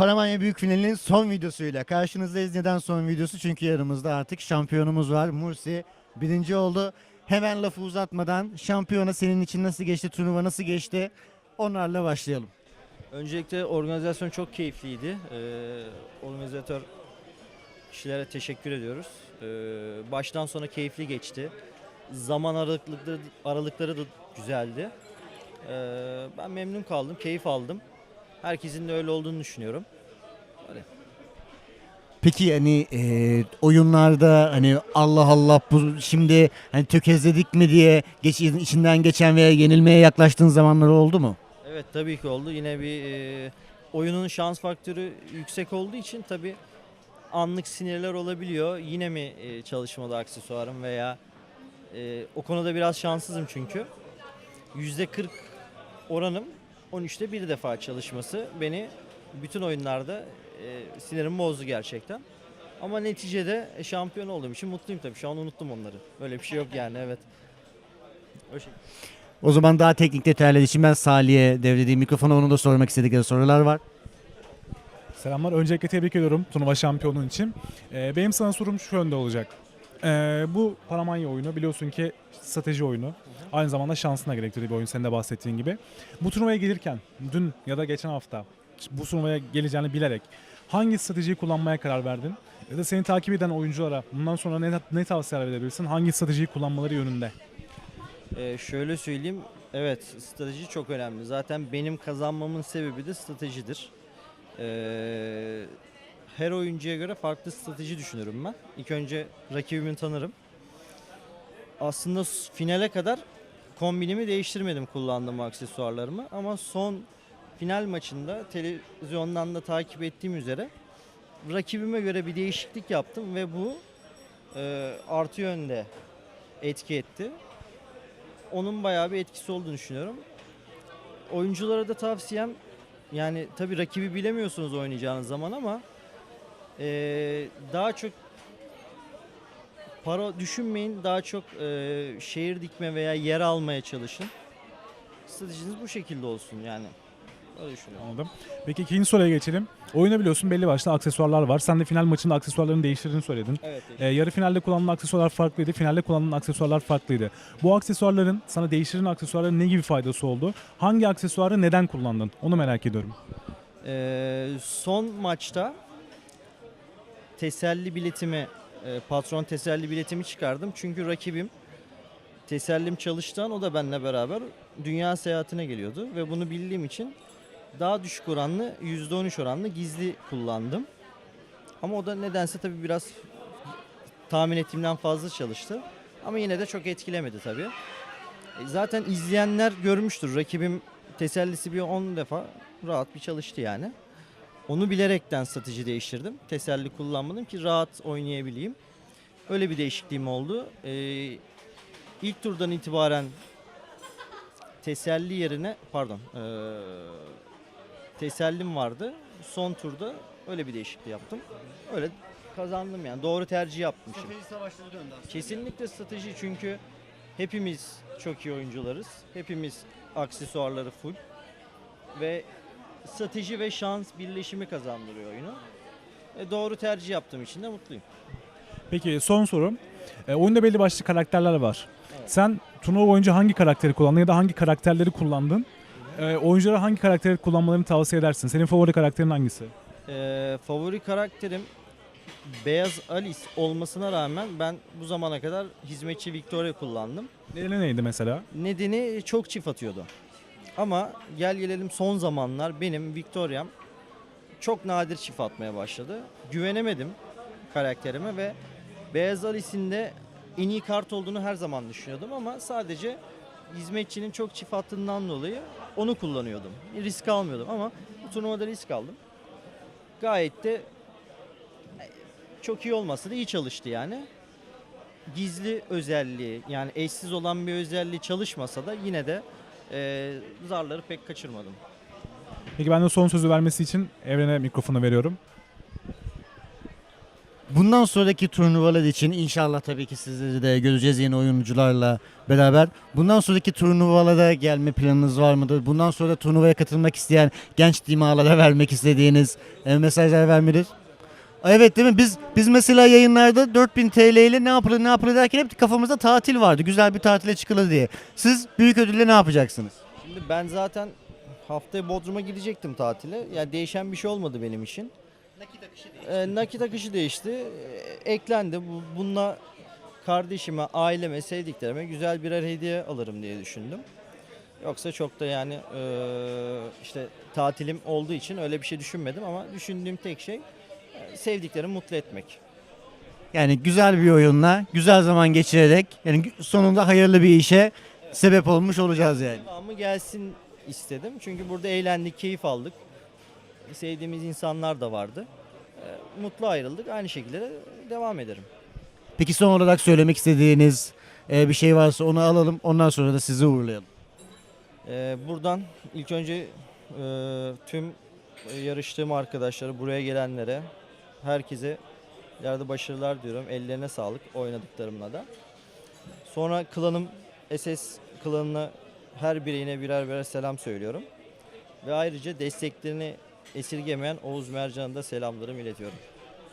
Paramanya Büyük Finali'nin son videosuyla karşınızdayız. Neden son videosu? Çünkü yanımızda artık şampiyonumuz var. Mursi birinci oldu. Hemen lafı uzatmadan şampiyona senin için nasıl geçti, turnuva nasıl geçti? Onlarla başlayalım. Öncelikle organizasyon çok keyifliydi. Ee, organizatör kişilere teşekkür ediyoruz. Ee, baştan sona keyifli geçti. Zaman aralıkları, aralıkları da güzeldi. Ee, ben memnun kaldım, keyif aldım. Herkesin de öyle olduğunu düşünüyorum. Peki hani e, oyunlarda hani Allah Allah bu şimdi hani tökezledik mi diye geç, içinden geçen veya yenilmeye yaklaştığın zamanlar oldu mu? Evet tabii ki oldu. Yine bir e, oyunun şans faktörü yüksek olduğu için tabii anlık sinirler olabiliyor. Yine mi e, çalışmadı aksesuarım veya e, o konuda biraz şanssızım çünkü. %40 oranım 13'te bir defa çalışması beni bütün oyunlarda e, sinirimi bozdu gerçekten. Ama neticede e, şampiyon olduğum için mutluyum tabii. Şu an unuttum onları. Böyle bir şey yok yani evet. O şekilde. O zaman daha teknik detaylar için ben Salih'e devredeyim mikrofonu. Onun da sormak istedikleri sorular var. Selamlar. Öncelikle tebrik ediyorum turnuva şampiyonluğun için. Ee, benim sana sorum şu yönde olacak. Ee, bu Paramanya oyunu biliyorsun ki strateji oyunu. Aynı zamanda şansına gerektirdiği bir oyun senin de bahsettiğin gibi. Bu turnuvaya gelirken dün ya da geçen hafta bu turnuvaya geleceğini bilerek hangi stratejiyi kullanmaya karar verdin? Ya da seni takip eden oyunculara bundan sonra ne, ne tavsiyeler verebilirsin? Hangi stratejiyi kullanmaları yönünde? Ee, şöyle söyleyeyim. Evet strateji çok önemli. Zaten benim kazanmamın sebebi de stratejidir. Ee, her oyuncuya göre farklı strateji düşünürüm ben. İlk önce rakibimi tanırım. Aslında finale kadar kombinimi değiştirmedim kullandığım aksesuarlarımı. Ama son final maçında televizyondan da takip ettiğim üzere rakibime göre bir değişiklik yaptım ve bu e, artı yönde etki etti onun bayağı bir etkisi olduğunu düşünüyorum. Oyunculara da tavsiyem yani tabii rakibi bilemiyorsunuz oynayacağınız zaman ama eee, daha çok para düşünmeyin daha çok eee, şehir dikme veya yer almaya çalışın. Stratejiniz bu şekilde olsun yani. Öyle düşünüyorum. Anladım. Peki ikinci soruya geçelim. Oyunda biliyorsun belli başlı aksesuarlar var. Sen de final maçında aksesuarlarını değiştirdiğini söyledin. Evet. Ee, yarı finalde kullanılan aksesuarlar farklıydı. Finalde kullanılan aksesuarlar farklıydı. Bu aksesuarların sana değiştiren aksesuarların ne gibi faydası oldu? Hangi aksesuarı neden kullandın? Onu merak ediyorum. Ee, son maçta teselli biletimi, e, patron teselli biletimi çıkardım. Çünkü rakibim tesellim çalıştan o da benimle beraber dünya seyahatine geliyordu. Ve bunu bildiğim için daha düşük oranlı, %13 oranlı gizli kullandım. Ama o da nedense tabii biraz tahmin ettiğimden fazla çalıştı. Ama yine de çok etkilemedi tabii. E, Zaten izleyenler görmüştür. Rakibim tesellisi bir 10 defa rahat bir çalıştı yani. Onu bilerekten strateji değiştirdim. Teselli kullanmadım ki rahat oynayabileyim. Öyle bir değişikliğim oldu. Ee, ilk turdan itibaren teselli yerine pardon ee, tesellim vardı. Son turda öyle bir değişiklik yaptım. Öyle kazandım yani. Doğru tercih şimdi. savaşları döndü Kesinlikle strateji çünkü hepimiz çok iyi oyuncularız. Hepimiz aksesuarları full. Ve strateji ve şans birleşimi kazandırıyor oyunu. E, doğru tercih yaptığım için de mutluyum. Peki son soru. Ee, oyunda belli başlı karakterler var. Evet. Sen turnuva boyunca hangi karakteri kullandın ya da hangi karakterleri kullandın? Ee, oyunculara hangi karakteri kullanmalarını tavsiye edersin? Senin favori karakterin hangisi? E, favori karakterim Beyaz Alice olmasına rağmen ben bu zamana kadar hizmetçi Victoria kullandım. Nedeni neydi mesela? Nedeni çok çift atıyordu. Ama gel gelelim son zamanlar benim Victoria'm çok nadir çift atmaya başladı. Güvenemedim karakterime ve Beyaz Alice'in de en iyi kart olduğunu her zaman düşünüyordum ama sadece hizmetçinin çok çift attığından dolayı onu kullanıyordum. Risk almıyordum ama bu turnuvada risk aldım. Gayet de e, çok iyi olmasa da iyi çalıştı yani gizli özelliği yani eşsiz olan bir özelliği çalışmasa da yine de e, zarları pek kaçırmadım. Peki ben de son sözü vermesi için Evren'e mikrofonu veriyorum. Bundan sonraki turnuvalar için inşallah tabii ki sizleri de göreceğiz yeni oyuncularla beraber. Bundan sonraki turnuvalara gelme planınız var mıdır? Bundan sonra turnuvaya katılmak isteyen genç dimalara vermek istediğiniz e, mesajlar var mıdır? Evet değil mi? Biz biz mesela yayınlarda 4000 TL ile ne yapılır ne yapılır derken hep kafamızda tatil vardı. Güzel bir tatile çıkılır diye. Siz büyük ödülle ne yapacaksınız? Şimdi ben zaten haftaya Bodrum'a gidecektim tatile. Yani değişen bir şey olmadı benim için. Nakit akışı değişti. nakit akışı değişti. Ee, eklendi. Bu, bununla kardeşime, aileme, sevdiklerime güzel birer hediye alırım diye düşündüm. Yoksa çok da yani eee, işte tatilim olduğu için öyle bir şey düşünmedim ama düşündüğüm tek şey sevdiklerimi mutlu etmek. Yani güzel bir oyunla, güzel zaman geçirerek yani sonunda hayırlı bir işe sebep olmuş olacağız yani. Devamı gelsin istedim. Çünkü burada eğlendik, keyif aldık. Sevdiğimiz insanlar da vardı. Ee, Mutlu ayrıldık. Aynı şekilde de devam ederim. Peki son olarak söylemek istediğiniz e, bir şey varsa onu alalım. Ondan sonra da sizi uğurlayalım. Ee, Buradan ilk önce e, tüm yarıştığım arkadaşlara, buraya gelenlere, herkese ileride başarılar diyorum. Ellerine sağlık oynadıklarımla da. Sonra klanım SS klanına her bireyine birer birer selam söylüyorum. Ve ayrıca desteklerini esirgemeyen Oğuz Mercan'a da selamlarımı iletiyorum.